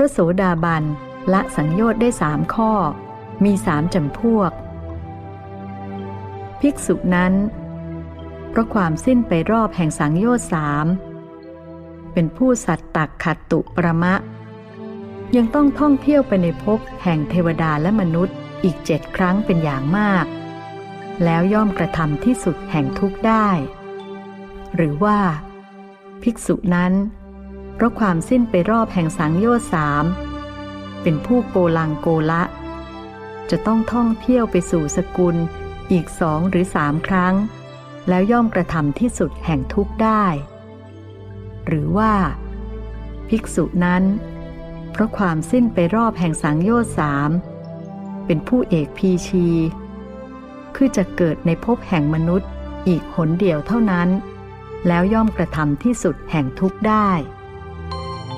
ระโสดาบันละสังโยชน์ได้สามข้อ มีสามจำพวก ภิกษุนั้น เพราะความสิ้นไปรอบแห่งสังโยชน์สามเป็นผู้สัตตักขัตตุประมะ ยังต้องท่องเที่ยวไปในภพแห่งเทวดาและมนุษย์อีกเจ็ดครั้งเป็นอย่างมาก แล้วย่อมกระทำที่สุดแห่งทุกข์ได้ หรือว่า ภิกษุนั้น เพราะความสิ้นไปรอบแห่งสังโยชน์สามเป็นผู้โกลังโกละ จะต้องท่องเที่ยวไปสู่สกุลอีกสองหรือสามครั้ง แล้วย่อมกระทำที่สุดแห่งทุกข์ได้ หรือว่า ภิกษุนั้น เพราะความสิ้นไปรอบแห่งสังโยชน์สามเป็นผู้เอกพีชี คือจะเกิดในภพแห่งมนุษย์อีกหนเดียวเท่านั้น แล้วย่อมกระทำที่สุดแห่งทุกข์ได้